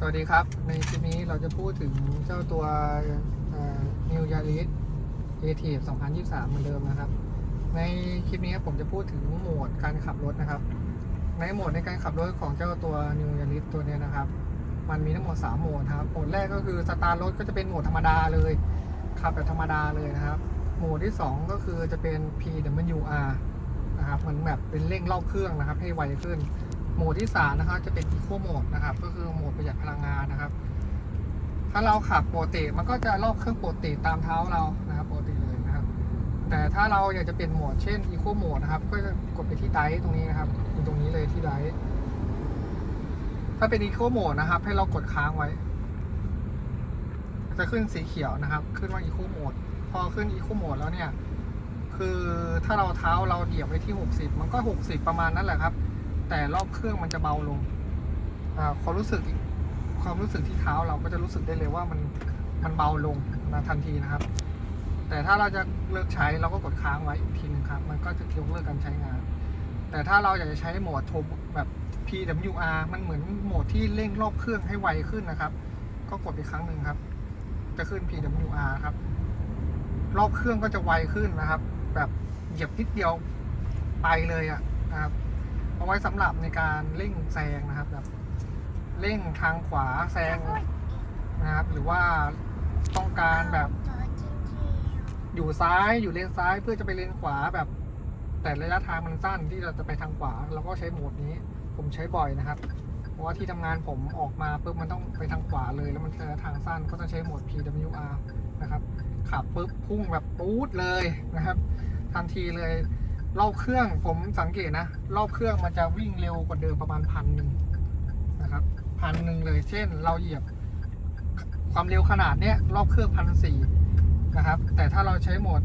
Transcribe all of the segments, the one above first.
สวัสดีครับ ในคลิปนี้เราจะพูดถึงเจ้าตัว New Yaris a t i v 2023 เหมือนเดิมนะครับ ในคลิปนี้ผมจะพูดถึงโหมดการขับรถนะครับ ในโหมดในการขับรถของเจ้าตัว New Yaris ตัวนี้นะครับ มันมีทั้งหมด 3 โหมดครับโหมดแรกก็คือสตาร์ทรถก็จะเป็นโหมดธรรมดาเลยขับแบบธรรมดาเลยนะครับ โหมดที่ 2 ก็คือจะเป็น PWR นะครับเหมือนแบบเป็นเร่งรอบเครื่องนะครับ ให้ไวขึ้น โหมดที่3นะครับจะเป็น Eco Mode นะครับ ก็คือโหมดประหยัดพลังงานนะครับ ถ้าเราขับปกติมันก็จะรอบเครื่องปกติตามเท้าเรานะครับปกติเลยนะครับ แต่ถ้าเราอยากจะเปลี่ยนโหมดเช่น Eco Mode นะครับ ก็จะกดไปที่ไดตรงนี้นะครับอยู่ตรงนี้เลยที่ไดถ้าเป็น Eco Mode นะครับ ให้เรากดค้างไว้ จะขึ้นสีเขียวนะครับ ขึ้นว่า Eco Mode พอขึ้น Eco Mode แล้วเนี่ย คือถ้าเราเท้าเราเหยียบไว้ที่ 60 มันก็ 60 ประมาณนั้นแหละครับ แต่รอบเครื่องมันจะเบาลงอ่าความรู้สึกความรู้สึกที่เท้าเราก็จะรู้สึกได้เลยว่ามันมันเบาลงนะทันทีนะครับ แต่ถ้าเราจะเลิกใช้เราก็กดค้างไว้อีกทีหนึ่งครับ มันก็จะยกเลิกการใช้งาน แต่ถ้าเราอยากจะใช้โหมดโทแบบ PWR มันเหมือนโหมดที่เร่งรอบเครื่องให้ไวขึ้นนะครับ ก็กดอีกครั้งหนึ่งครับ จะขึ้น PWR ครับ รอบเครื่องก็จะไวขึ้นนะครับ แบบเหยียบนิดเดียวไปเลยอะนะครับ เอาไว้สำหรับในการเร่งแซงนะครับแบบเร่งทางขวาแซงนะครับ หรือว่าต้องการแบบอยู่ซ้ายอยู่เลนซ้ายเพื่อจะไปเลนขวาแบบ แต่ระยะทางมันสั้นที่เราจะไปทางขวาเราก็ใช้โหมดนี้ ผมใช้บ่อยนะครับ เพราะว่าที่ทำงานผมออกมาปุ๊บมันต้องไปทางขวาเลยแล้วมันระยะทางสั้นก็ต้องใช้โหมด PWR นะครับขับปุ๊บพุ่งแบบปู๊ดเลยนะครับ ทันทีเลย รอบเครื่องผมสังเกตนะ รอบเครื่องมันจะวิ่งเร็วกว่าเดิมประมาณพันหนึ่งนะครับพันหนึ่งเลย เช่น เราเหยียบความเร็วขนาดเนี้ยรอบเครื่องพันสี่นะครับ แต่ถ้าเราใช้โหมด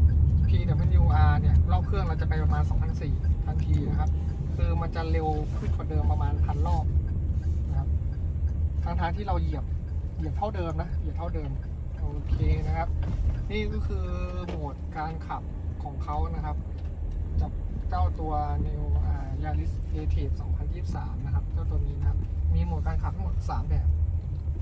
PWR เนี่ยรอบเครื่องเราจะไปประมาณ2,004ทันทีนะครับ คือมันจะเร็วขึ้นกว่าเดิมประมาณพันรอบนะครับทางทางที่เราเหยียบเหยียบเท่าเดิมนะเหยียบเท่าเดิมโอเคนะครับ นี่ก็คือโหมดการขับของเขานะครับ จับเจ้าตัว New Yaris Native 2023 นะครับ เจ้าตัวนี้นะครับ มีโหมดการขับทั้งหมด 3 แบบ